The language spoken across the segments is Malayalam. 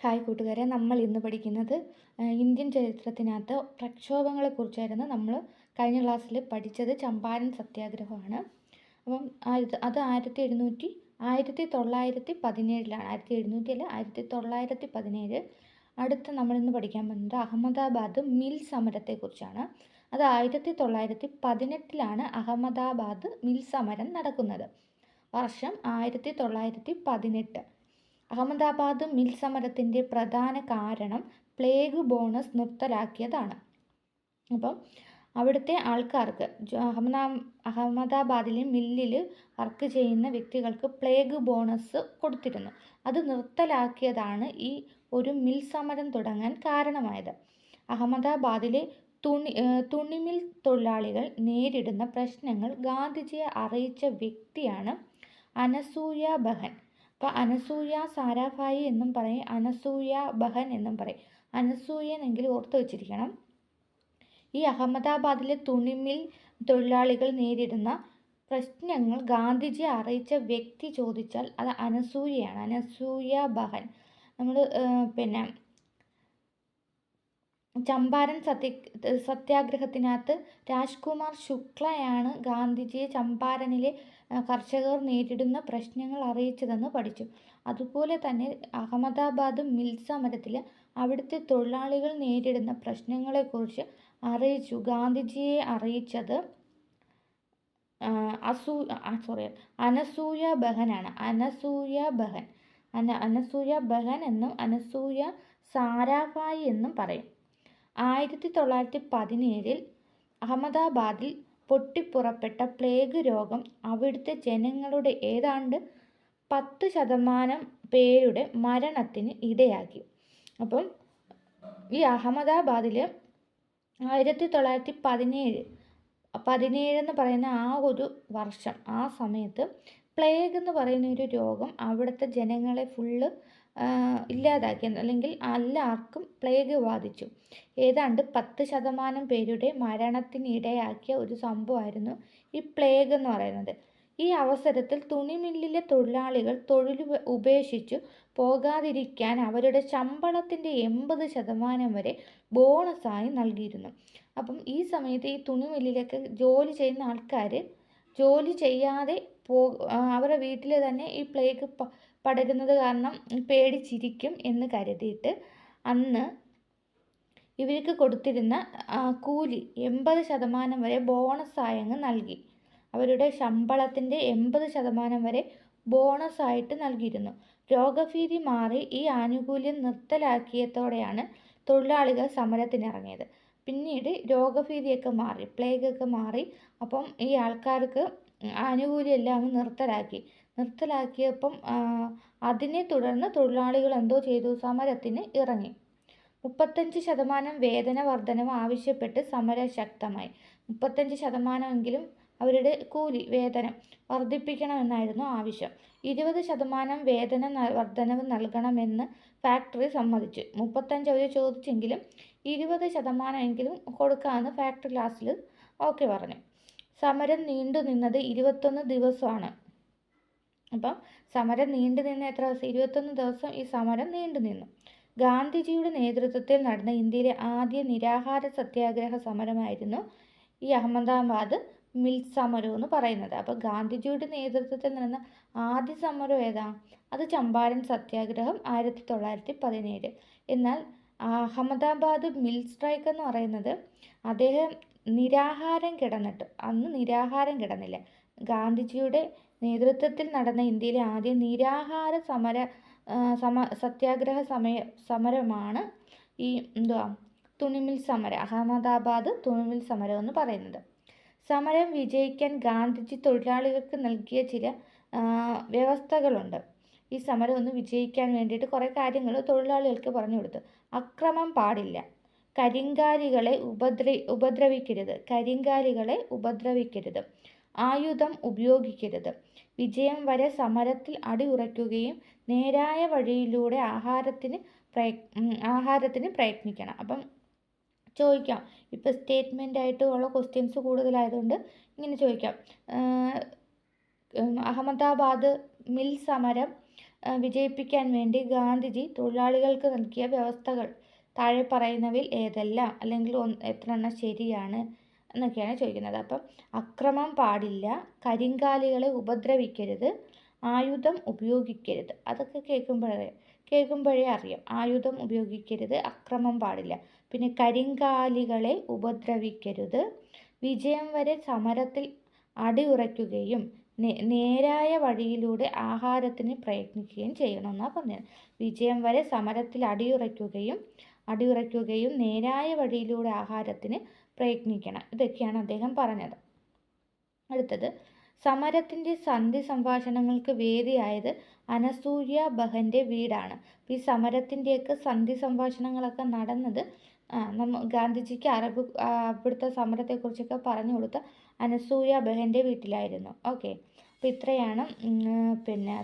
ഹായ് കൂട്ടുകാരെ നമ്മൾ ഇന്ന് പഠിക്കുന്നത് ഇന്ത്യൻ ചരിത്രത്തിനകത്ത് പ്രക്ഷോഭങ്ങളെക്കുറിച്ചായിരുന്നു നമ്മൾ കഴിഞ്ഞ ക്ലാസ്സിൽ പഠിച്ചത് ചമ്പാരൻ സത്യാഗ്രഹമാണ്. അപ്പം ആയിരത്തി അത് ആയിരത്തി എഴുന്നൂറ്റി ആയിരത്തി തൊള്ളായിരത്തി പതിനേഴിലാണ് ആയിരത്തി എഴുന്നൂറ്റി അല്ല ആയിരത്തി തൊള്ളായിരത്തി പതിനേഴ്. അടുത്ത നമ്മളിന്ന് പഠിക്കാൻ പോകുന്നത് അഹമ്മദാബാദ് മിൽ സമരത്തെക്കുറിച്ചാണ്. അത് ആയിരത്തി തൊള്ളായിരത്തി പതിനെട്ടിലാണ് അഹമ്മദാബാദ് മിൽ സമരം നടക്കുന്നത്. വർഷം ആയിരത്തി തൊള്ളായിരത്തി പതിനെട്ട്. അഹമ്മദാബാദ് മിൽ സമരത്തിന്റെ പ്രധാന കാരണം പ്ലേഗ് ബോണസ് നിർത്തലാക്കിയതാണ്. അപ്പം അവിടുത്തെ ആൾക്കാർക്ക് അഹമ്മദാ അഹമ്മദാബാദിലെ മില്ലിൽ വർക്ക് ചെയ്യുന്ന വ്യക്തികൾക്ക് പ്ലേഗ് ബോണസ് കൊടുത്തിരുന്നു. അത് നിർത്തലാക്കിയതാണ് ഈ ഒരു മിൽ സമരം തുടങ്ങാൻ കാരണമായത്. അഹമ്മദാബാദിലെ തുണി തുണിമിൽ തൊഴിലാളികൾ നേരിടുന്ന പ്രശ്നങ്ങൾ ഗാന്ധിജിയെ അറിയിച്ച വ്യക്തിയാണ് അനസൂയ ബഹൻ. അപ്പോൾ അനസൂയ സാരാഭായി എന്നും പറയും അനസൂയ ബഹൻ എന്നും പറയും. അനസൂയ എന്നെങ്കിലും ഓർത്ത് വച്ചിരിക്കണം. ഈ അഹമ്മദാബാദിലെ തുണിമിൽ തൊഴിലാളികൾ നേരിടുന്ന പ്രശ്നങ്ങൾ ഗാന്ധിജി അറിയിച്ച വ്യക്തി ചോദിച്ചാൽ അത് അനസൂയയാണ്. അനസൂയ ബഹൻ. നമ്മൾ പിന്നെ ചമ്പാരൻ സത്യ സത്യാഗ്രഹത്തിനകത്ത് രാജ്കുമാർ ശുക്ലയാണ് ഗാന്ധിജിയെ ചമ്പാരനിലെ കർഷകർ നേരിടുന്ന പ്രശ്നങ്ങൾ അറിയിച്ചതെന്ന് പഠിച്ചു. അതുപോലെ തന്നെ അഹമ്മദാബാദ് മിൽ സമരത്തിൽ അവിടുത്തെ തൊഴിലാളികൾ നേരിടുന്ന പ്രശ്നങ്ങളെക്കുറിച്ച് അറിയിച്ചു. ഗാന്ധിജിയെ അറിയിച്ചത് അസൂ സോറി അനസൂയ ബഹനാണ്. അനസൂയ ബഹൻ അന അനസൂയ ബഹൻ എന്നും അനസൂയ സാരാഭായി എന്നും പറയും. ആയിരത്തി തൊള്ളായിരത്തി പതിനേഴിൽ അഹമ്മദാബാദിൽ പൊട്ടിപ്പുറപ്പെട്ട പ്ലേഗ് രോഗം അവിടുത്തെ ജനങ്ങളുടെ ഏതാണ്ട് പത്ത് ശതമാനം പേരുടെ മരണത്തിന് ഇടയാക്കി. അപ്പം ഈ അഹമ്മദാബാദിൽ ആയിരത്തി തൊള്ളായിരത്തി പതിനേഴ് പതിനേഴ് എന്ന് പറയുന്ന ആ ഒരു വർഷം ആ സമയത്ത് പ്ലേഗ് എന്ന് പറയുന്ന ഒരു രോഗം അവിടുത്തെ ജനങ്ങളെ ഫുള്ള് ഇല്ലാതാക്കി അല്ലെങ്കിൽ എല്ലാവർക്കും പ്ലേഗ് ബാധിച്ചു. ഏതാണ്ട് പത്ത് ശതമാനം പേരുടെ മരണത്തിനിടയാക്കിയ ഒരു സംഭവമായിരുന്നു ഈ പ്ലേഗ് എന്ന് പറയുന്നത്. ഈ അവസരത്തിൽ തുണിമില്ലിലെ തൊഴിലാളികൾ തൊഴിൽ ഉപേക്ഷിച്ചു പോകാതിരിക്കാൻ അവരുടെ ശമ്പളത്തിന്റെ എൺപത് ശതമാനം വരെ ബോണസായി നൽകിയിരുന്നു. അപ്പം ഈ സമയത്ത് ഈ തുണിമില്ലിലൊക്കെ ജോലി ചെയ്യുന്ന ആൾക്കാർ ജോലി ചെയ്യാതെ പോ അവരുടെ വീട്ടിൽ തന്നെ ഈ പ്ലേഗ് പടരുന്നത് കാരണം പേടിച്ചിരിക്കും എന്ന് കരുതിയിട്ട് അന്ന് ഇവർക്ക് കൊടുത്തിരുന്ന കൂലി എൺപത് ശതമാനം വരെ ബോണസായി അങ്ങ് നൽകി. അവരുടെ ശമ്പളത്തിന്റെ എൺപത് ശതമാനം വരെ ബോണസായിട്ട് നൽകിയിരുന്നു. രോഗഭീതി മാറി ഈ ആനുകൂല്യം നിർത്തലാക്കിയതോടെയാണ് തൊഴിലാളികൾ സമരത്തിനിറങ്ങിയത്. പിന്നീട് രോഗഭീതിയൊക്കെ മാറി പ്ലേഗൊക്കെ മാറി. അപ്പം ഈ ആൾക്കാർക്ക് ആനുകൂല്യം എല്ലാം അങ്ങ് നിർത്തലാക്കി. നിർത്തലാക്കിയപ്പം അതിനെ തുടർന്ന് തൊഴിലാളികൾ എന്തോ ചെയ്തു? സമരത്തിന് ഇറങ്ങി. മുപ്പത്തഞ്ച് ശതമാനം വേതന വർധനവ് ആവശ്യപ്പെട്ട് സമരം ശക്തമായി. മുപ്പത്തഞ്ച് ശതമാനമെങ്കിലും അവരുടെ കൂലി വേതനം വർദ്ധിപ്പിക്കണമെന്നായിരുന്നു ആവശ്യം. ഇരുപത് ശതമാനം വേതന വർധനവ് നൽകണമെന്ന് ഫാക്ടറി സമ്മതിച്ചു. മുപ്പത്തഞ്ച് അവർ ചോദിച്ചെങ്കിലും ഇരുപത് ശതമാനമെങ്കിലും കൊടുക്കാമെന്ന് ഫാക്ടറി ലാസ്റ്റിൽ ഓക്കെ പറഞ്ഞു. സമരം നീണ്ടു നിന്നത് ഇരുപത്തൊന്ന് ദിവസമാണ്. അപ്പം സമരം നീണ്ടു നിന്ന എത്ര ദിവസം? ഇരുപത്തൊന്ന് ദിവസം ഈ സമരം നീണ്ടു നിന്നു. ഗാന്ധിജിയുടെ നേതൃത്വത്തിൽ നടന്ന ഇന്ത്യയിലെ ആദ്യ നിരാഹാര സത്യാഗ്രഹ സമരമായിരുന്നു ഈ അഹമ്മദാബാദ് മിൽ സമരം എന്ന് പറയുന്നത്. അപ്പോൾ ഗാന്ധിജിയുടെ നേതൃത്വത്തിൽ നടന്ന ആദ്യ സമരം ഏതാ? അത് ചമ്പാരൻ സത്യാഗ്രഹം ആയിരത്തി തൊള്ളായിരത്തി പതിനേഴ്. എന്നാൽ അഹമ്മദാബാദ് മിൽ സ്ട്രൈക്ക് എന്ന് പറയുന്നത് അദ്ദേഹം നിരാഹാരം കിടന്നിട്ട്. അന്ന് നിരാഹാരം കിടന്നില്ല. ഗാന്ധിജിയുടെ നേതൃത്വത്തിൽ നടന്ന ഇന്ത്യയിലെ ആദ്യ നിരാഹാര സമര സമ സത്യാഗ്രഹ സമയ സമരമാണ് ഈ എന്തുവാ? തുണിമിൽ സമരം അഹമ്മദാബാദ് തുണിമിൽ സമരം എന്ന് പറയുന്നത്. സമരം വിജയിക്കാൻ ഗാന്ധിജി തൊഴിലാളികൾക്ക് നൽകിയ ചില വ്യവസ്ഥകളുണ്ട്. ഈ സമരം ഒന്ന് വിജയിക്കാൻ വേണ്ടിയിട്ട് കുറേ കാര്യങ്ങൾ തൊഴിലാളികൾക്ക് പറഞ്ഞു കൊടുത്തു. അക്രമം പാടില്ല. കരിങ്കാലികളെ ഉപദ്ര ഉപദ്രവിക്കരുത്. കരിങ്കാലികളെ ഉപദ്രവിക്കരുത്. ആയുധം ഉപയോഗിക്കരുത്. വിജയം വരെ സമരത്തിൽ അടിയുറയ്ക്കുകയും നേരായ വഴിയിലൂടെ ആഹാരത്തിന് പ്രയ ആഹാരത്തിന് പ്രയത്നിക്കണം. അപ്പം ചോദിക്കാം. ഇപ്പോൾ സ്റ്റേറ്റ്മെന്റ് ആയിട്ട് ഉള്ള ക്വസ്റ്റ്യൻസ് കൂടുതലായതുകൊണ്ട് ഇങ്ങനെ ചോദിക്കാം. അഹമ്മദാബാദ് മിൽ സമരം വിജയിപ്പിക്കാൻ വേണ്ടി ഗാന്ധിജി തൊഴിലാളികൾക്ക് നൽകിയ വ്യവസ്ഥകൾ താഴെ പറയുന്നവയിൽ ഏതെല്ലാം? അല്ലെങ്കിൽ എത്ര എണ്ണം ശരിയാണ്? എന്നൊക്കെയാണ് ചോദിക്കുന്നത്. അപ്പം അക്രമം പാടില്ല കരിങ്കാലികളെ ഉപദ്രവിക്കരുത് ആയുധം ഉപയോഗിക്കരുത്. അതൊക്കെ കേൾക്കുമ്പോഴേ കേൾക്കുമ്പോഴേ അറിയാം. ആയുധം ഉപയോഗിക്കരുത് അക്രമം പാടില്ല. പിന്നെ കരിങ്കാലികളെ ഉപദ്രവിക്കരുത് വിജയം വരെ സമരത്തിൽ അടിയുറയ്ക്കുകയും നേരായ വഴിയിലൂടെ ആഹാരത്തിന് പ്രയത്നിക്കുകയും ചെയ്യണമെന്നാണ് പറഞ്ഞത്. വിജയം വരെ സമരത്തിൽ അടിയുറയ്ക്കുകയും അടിയുറയ്ക്കുകയും നേരായ വഴിയിലൂടെ ആഹാരത്തിന് പ്രയത്നിക്കണം. ഇതൊക്കെയാണ് അദ്ദേഹം പറഞ്ഞത്. അടുത്തത് സമരത്തിന്റെ സന്ധി സംഭാഷണങ്ങൾക്ക് വേദിയായത് അനസൂയ ബഹന്റെ വീടാണ്. ഈ സമരത്തിന്റെയൊക്കെ സന്ധി സംഭാഷണങ്ങളൊക്കെ നടന്നത് നമ്മ ഗാന്ധിജിക്ക് അറബ് അവിടുത്തെ സമരത്തെക്കുറിച്ചൊക്കെ പറഞ്ഞു കൊടുത്ത അനസൂയ ബഹന്റെ വീട്ടിലായിരുന്നു. ഓക്കെ. അപ്പോൾ ഇത്രയാണ്. പിന്നെ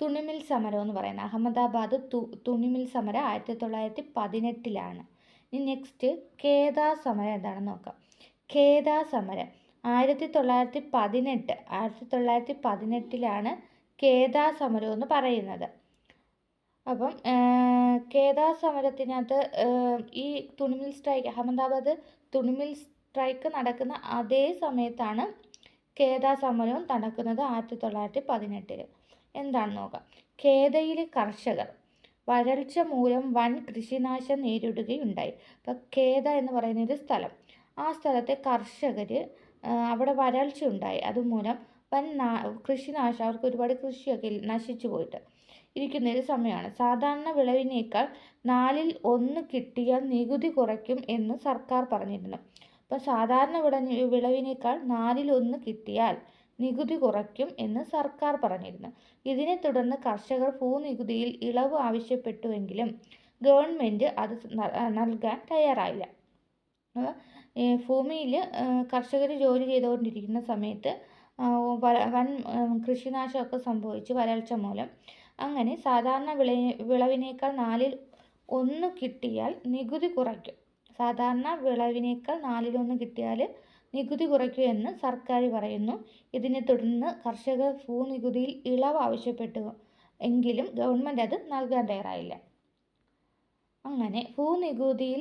തുണിമിൽ സമരം എന്ന് പറയുന്നത്. അഹമ്മദാബാദ് തു തുണിമിൽ സമരം ആയിരത്തി തൊള്ളായിരത്തി പതിനെട്ടിലാണ് ഇനി നെക്സ്റ്റ് കേദാ സമരം എന്താണെന്ന് നോക്കാം. കേദാ സമരം ആയിരത്തി തൊള്ളായിരത്തി പതിനെട്ട് ആയിരത്തി തൊള്ളായിരത്തി പതിനെട്ടിലാണ് കേദാ സമരം എന്ന് പറയുന്നത്. അപ്പം കേദാ സമരത്തിനകത്ത് ഈ തുണിമിൽ സ്ട്രൈക്ക് അഹമ്മദാബാദ് തുണിമിൽ സ്ട്രൈക്ക് നടക്കുന്ന അതേ സമയത്താണ് കേദാ സമരവും നടക്കുന്നത് ആയിരത്തി തൊള്ളായിരത്തി പതിനെട്ടിൽ എന്താണെന്ന് നോക്കാം. കേദയിലെ കർഷകർ വരൾച്ച മൂലം വൻ കൃഷിനാശം നേരിടുകയുണ്ടായി. അപ്പോൾ കേദ എന്ന് പറയുന്ന ഒരു സ്ഥലം. ആ സ്ഥലത്തെ കർഷകർ അവിടെ വരൾച്ച ഉണ്ടായി. അതുമൂലം വൻ നാ കൃഷിനാശം അവർക്ക് ഒരുപാട് കൃഷിയൊക്കെ നശിച്ചു പോയിട്ട് ഇരിക്കുന്ന ഒരു സമയമാണ്. സാധാരണ വിളവിനേക്കാൾ നാലിൽ ഒന്ന് കിട്ടിയാൽ നികുതി കുറയ്ക്കും എന്ന് സർക്കാർ പറഞ്ഞിരുന്നു. അപ്പോൾ സാധാരണ വിള വിളവിനേക്കാൾ നാലിൽ ഒന്ന് കിട്ടിയാൽ നികുതി കുറയ്ക്കും എന്ന് സർക്കാർ പറഞ്ഞിരുന്നു. ഇതിനെ തുടർന്ന് കർഷകർ ഭൂനികുതിയിൽ ഇളവ് ആവശ്യപ്പെട്ടുവെങ്കിലും ഗവൺമെന്റ് അത് നൽകാൻ തയ്യാറായില്ല. ഭൂമിയിൽ കർഷകർ ജോലി ചെയ്തുകൊണ്ടിരിക്കുന്ന സമയത്ത് വൻ കൃഷിനാശമൊക്കെ സംഭവിച്ചു വരൾച്ച മൂലം. അങ്ങനെ സാധാരണ വിള വിളവിനേക്കാൾ നാലിൽ ഒന്ന് കിട്ടിയാൽ നികുതി കുറയ്ക്കും. സാധാരണ വിളവിനേക്കാൾ നാലിലൊന്ന് കിട്ടിയാൽ നികുതി കുറയ്ക്കുമെന്ന് സർക്കാർ പറയുന്നു. ഇതിനെ തുടർന്ന് കർഷകർ ഭൂനികുതിയിൽ ഇളവ് ആവശ്യപ്പെട്ടു എങ്കിലും ഗവൺമെന്റ് അത് നൽകാൻ തയ്യാറായില്ല. അങ്ങനെ ഭൂനികുതിയിൽ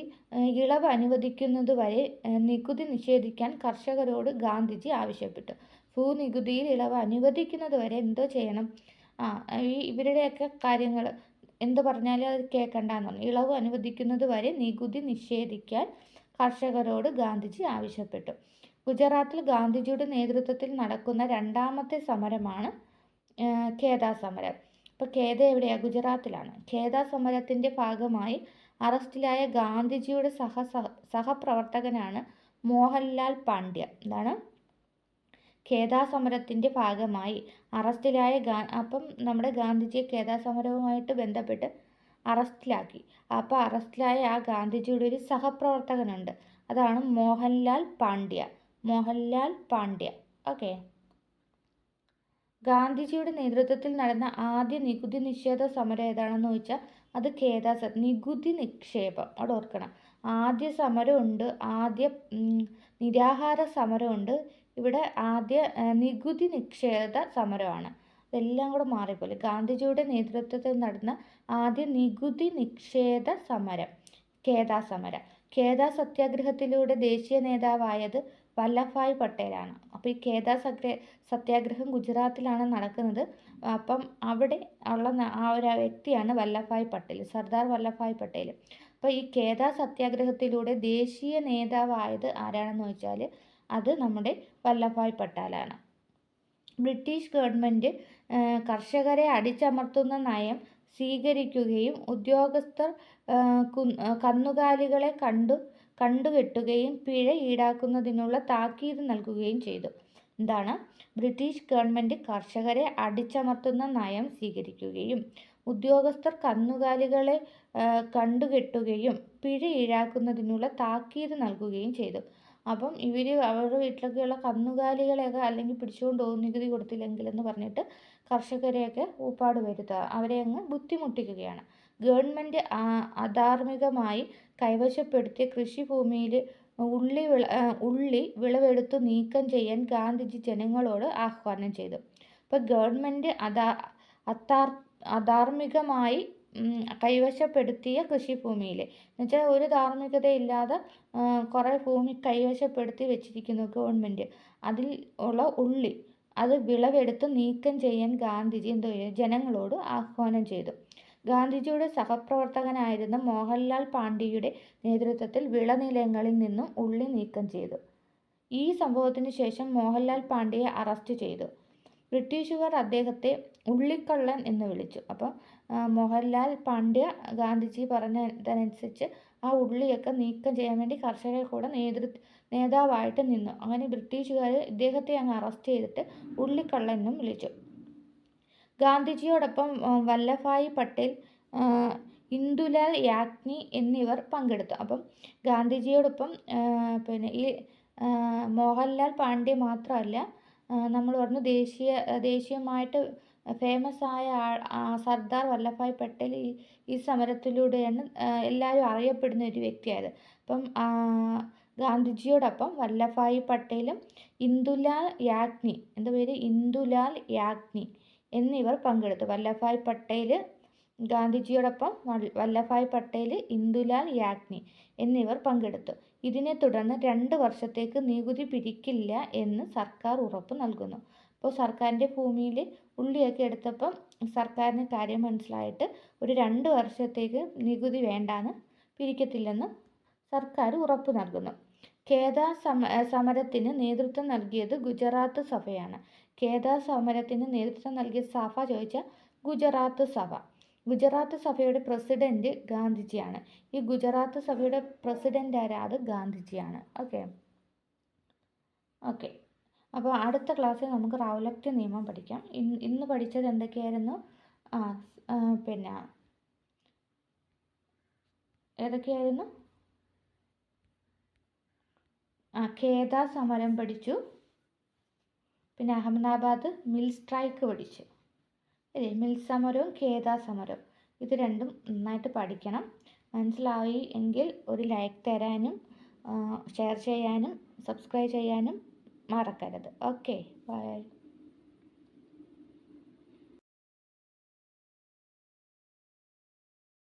ഇളവ് അനുവദിക്കുന്നതുവരെ നികുതി നിഷേധിക്കാൻ കർഷകരോട് ഗാന്ധിജി ആവശ്യപ്പെട്ടു. ഭൂനികുതിയിൽ ഇളവ് അനുവദിക്കുന്നതുവരെ എന്തോ ചെയ്യണം? ആ ഈ ഇവരുടെയൊക്കെ കാര്യങ്ങൾ എന്ത് പറഞ്ഞാലും അത് കേൾക്കണ്ടെന്ന് പറഞ്ഞു. ഇളവ് അനുവദിക്കുന്നത് വരെ നികുതി നിഷേധിക്കാൻ കർഷകരോട് ഗാന്ധിജി ആവശ്യപ്പെട്ടു. ഗുജറാത്തിൽ ഗാന്ധിജിയുടെ നേതൃത്വത്തിൽ നടക്കുന്ന രണ്ടാമത്തെ സമരമാണ് ഖേദ സമരം. ഇപ്പോൾ ഖേദ എവിടെയാണ് ഗുജറാത്തിലാണ്. ഖേദ സമരത്തിന്റെ ഭാഗമായി അറസ്റ്റിലായ ഗാന്ധിജിയുടെ സഹ സഹപ്രവർത്തകനാണ് മോഹൻലാൽ പാണ്ഡ്യ. എന്താണ്? ഖേദാ സമരത്തിന്റെ ഭാഗമായി അറസ്റ്റിലായ ഗാ അപ്പം നമ്മുടെ ഗാന്ധിജിയെ ഖേദാ സമരവുമായിട്ട് ബന്ധപ്പെട്ട് അറസ്റ്റിലാക്കി. അപ്പോൾ അറസ്റ്റിലായ ആ ഗാന്ധിജിയുടെ ഒരു സഹപ്രവർത്തകനുണ്ട്. അതാണ് മോഹൻലാൽ പാണ്ഡ്യ. മോഹൻലാൽ പാണ്ഡ്യ. ഓക്കെ. ഗാന്ധിജിയുടെ നേതൃത്വത്തിൽ നടന്ന ആദ്യ നികുതി നിഷേധ സമരം ഏതാണെന്ന് ചോദിച്ചാൽ അത് ഖേദാസ നികുതി നിക്ഷേപം. അവിടെ ഓർക്കണം. ആദ്യ സമരമുണ്ട് ആദ്യ നിരാഹാര സമരമുണ്ട് ഇവിടെ ആദ്യ നികുതി നിക്ഷേപ സമരമാണ്. ഇതെല്ലാം കൂടെ മാറിപ്പോലെ ഗാന്ധിജിയുടെ നേതൃത്വത്തിൽ നടന്ന ആദ്യ നികുതി നിക്ഷേപ സമരം ഖേദാ സമരം. ഖേദാ സത്യാഗ്രഹത്തിലൂടെ ദേശീയ നേതാവായത് വല്ലഭായ് പട്ടേലാണ്. അപ്പോൾ ഈ ഖേദാ സത്യ സത്യാഗ്രഹം ഗുജറാത്തിലാണ് നടക്കുന്നത്. അപ്പം അവിടെ ഉള്ള ആ ഒരു വ്യക്തിയാണ് വല്ലഭായ് പട്ടേൽ സർദാർ വല്ലഭായ് പട്ടേൽ അപ്പോൾ ഈ ഖേദാ സത്യാഗ്രഹത്തിലൂടെ ദേശീയ നേതാവായത് ആരാണെന്ന് വെച്ചാൽ അത് നമ്മുടെ വല്ലഭായ് പട്ടാലാണ്. ബ്രിട്ടീഷ് ഗവൺമെന്റ് കർഷകരെ അടിച്ചമർത്തുന്ന നയം സ്വീകരിക്കുകയും ഉദ്യോഗസ്ഥർ കന്നുകാലികളെ കണ്ടു കണ്ടുകെട്ടുകയും പിഴ ഈടാക്കുന്നതിനുള്ള താക്കീത് നൽകുകയും ചെയ്തു. എന്താണ്? ബ്രിട്ടീഷ് ഗവൺമെന്റ് കർഷകരെ അടിച്ചമർത്തുന്ന നയം സ്വീകരിക്കുകയും ഉദ്യോഗസ്ഥർ കന്നുകാലികളെ കണ്ടുകെട്ടുകയും പിഴ ഈടാക്കുന്നതിനുള്ള താക്കീത് നൽകുകയും ചെയ്തു. അപ്പം ഇവർ അവരുടെ വീട്ടിലൊക്കെയുള്ള കന്നുകാലികളെയൊക്കെ അല്ലെങ്കിൽ പിടിച്ചുകൊണ്ട് പോകും നികുതി കൊടുത്തില്ലെങ്കിൽ എന്ന് പറഞ്ഞിട്ട് കർഷകരെയൊക്കെ ഊപ്പാട് വരുത്തുക. അവരെ അങ്ങ് ബുദ്ധിമുട്ടിക്കുകയാണ്. ഗവൺമെന്റ് അധാർമികമായി കൈവശപ്പെടുത്തിയ കൃഷിഭൂമിയിൽ ഉള്ളി വിള ഉള്ളി വിളവെടുത്ത് നീക്കം ചെയ്യാൻ ഗാന്ധിജി ജനങ്ങളോട് ആഹ്വാനം ചെയ്തു. അപ്പോൾ ഗവൺമെന്റ് അധാ അത്താർ അധാർമികമായി കൈവശപ്പെടുത്തിയ കൃഷിഭൂമിയിൽ എന്നുവെച്ചാൽ ഒരു ധാർമ്മികതയില്ലാതെ കുറേ ഭൂമി കൈവശപ്പെടുത്തി വെച്ചിരിക്കുന്നു ഗവൺമെന്റ് അതിൽ ഉള്ള ഉള്ളി അത് വിളവെടുത്ത് നീക്കം ചെയ്യാൻ ഗാന്ധിജി എന്തോ ജനങ്ങളോട് ആഹ്വാനം ചെയ്തു. ഗാന്ധിജിയുടെ സഹപ്രവർത്തകനായിരുന്ന മോഹൻലാൽ പാണ്ഡ്യയുടെ നേതൃത്വത്തിൽ വിളനിലങ്ങളിൽ നിന്നും ഉള്ളി നീക്കം ചെയ്തു. ഈ സംഭവത്തിന് ശേഷം മോഹൻലാൽ പാണ്ഡ്യയെ അറസ്റ്റ് ചെയ്തു. ബ്രിട്ടീഷുകാർ അദ്ദേഹത്തെ ഉള്ളിക്കള്ളൻ എന്ന് വിളിച്ചു. അപ്പോൾ മോഹൻലാൽ പാണ്ഡ്യ ഗാന്ധിജി പറഞ്ഞതനുസരിച്ച് ആ ഉള്ളിയൊക്കെ നീക്കം ചെയ്യാൻ വേണ്ടി കർഷകരെ കൂടെ നേതൃത്വ നേതാവായിട്ട് നിന്നു. അങ്ങനെ ബ്രിട്ടീഷുകാർ ഇദ്ദേഹത്തെ അങ്ങ് അറസ്റ്റ് ചെയ്തിട്ട് ഉള്ളിക്കള്ളൻ എന്നും വിളിച്ചു. ഗാന്ധിജിയോടൊപ്പം വല്ലഭായ് പട്ടേൽ ഇന്ദുലാൽ യാഗ്നി എന്നിവർ പങ്കെടുത്തു. അപ്പം ഗാന്ധിജിയോടൊപ്പം പിന്നെ ഈ മോഹൻലാൽ പാണ്ഡ്യ മാത്രമല്ല നമ്മൾ പറഞ്ഞു ദേശീയ ദേശീയമായിട്ട് ഫേമസ് ആയ സർദാർ വല്ലഭായ് പട്ടേൽ ഈ ഈ സമരത്തിലൂടെയാണ് എല്ലാവരും അറിയപ്പെടുന്ന ഒരു വ്യക്തിയായത്. അപ്പം ഗാന്ധിജിയോടൊപ്പം വല്ലഭായ് പട്ടേലും ഇന്ദുലാൽ യാഗ്നി എന്താ പേര്? ഇന്ദുലാൽ യാഗ്നി എന്നിവർ പങ്കെടുത്തു. വല്ലഭായ് പട്ടേൽ ഗാന്ധിജിയോടൊപ്പം വല്ലഭായ് പട്ടേൽ ഇന്ദുലാൽ യാഗ്നി എന്നിവർ പങ്കെടുത്തു. ഇതിനെ തുടർന്ന് രണ്ട് വർഷത്തേക്ക് നികുതി പിരിക്കില്ല എന്ന് സർക്കാർ ഉറപ്പ് നൽകുന്നു. അപ്പോൾ സർക്കാരിന്റെ ഭൂമിയിൽ ഉള്ളിയൊക്കെ എടുത്തപ്പം സർക്കാരിന് കാര്യം മനസ്സിലായിട്ട് ഒരു രണ്ട് വർഷത്തേക്ക് നികുതി വേണ്ടാന്ന് പിരിക്കത്തില്ലെന്ന് സർക്കാർ ഉറപ്പ് നൽകുന്നു. കേദാ സമ സമരത്തിന് നേതൃത്വം നൽകിയത് ഗുജറാത്ത് സഭയാണ്. കേദാ സമരത്തിന് നേതൃത്വം നൽകിയ സഭ ചോദിച്ചാൽ ഗുജറാത്ത് സഭ. ഗുജറാത്ത് സഭയുടെ പ്രസിഡന്റ് ഗാന്ധിജിയാണ്. ഈ ഗുജറാത്ത് സഭയുടെ പ്രസിഡന്റ് ആരാ? അത് ഗാന്ധിജിയാണ്. ഓക്കെ. ഓക്കെ. അപ്പോൾ അടുത്ത ക്ലാസ്സിൽ നമുക്ക് റൗലക്റ്റ് നിയമം പഠിക്കാം. ഇന്ന് ഇന്ന് പഠിച്ചത് എന്തൊക്കെയായിരുന്നു? ആ പിന്നെ ഏതൊക്കെയായിരുന്നു? ആ ഖേദ സമരം പഠിച്ചു. പിന്നെ അഹമ്മദാബാദ് മിൽ സ്ട്രൈക്ക് പഠിച്ചു. അല്ലേ? മിൽ സമരവും ഖേദ സമരവും ഇത് രണ്ടും നന്നായിട്ട് പഠിക്കണം. മനസ്സിലായി എങ്കിൽ ഒരു ലൈക്ക് തരാനും ഷെയർ ചെയ്യാനും സബ്സ്ക്രൈബ് ചെയ്യാനും മറക്കരുത്. Okay bye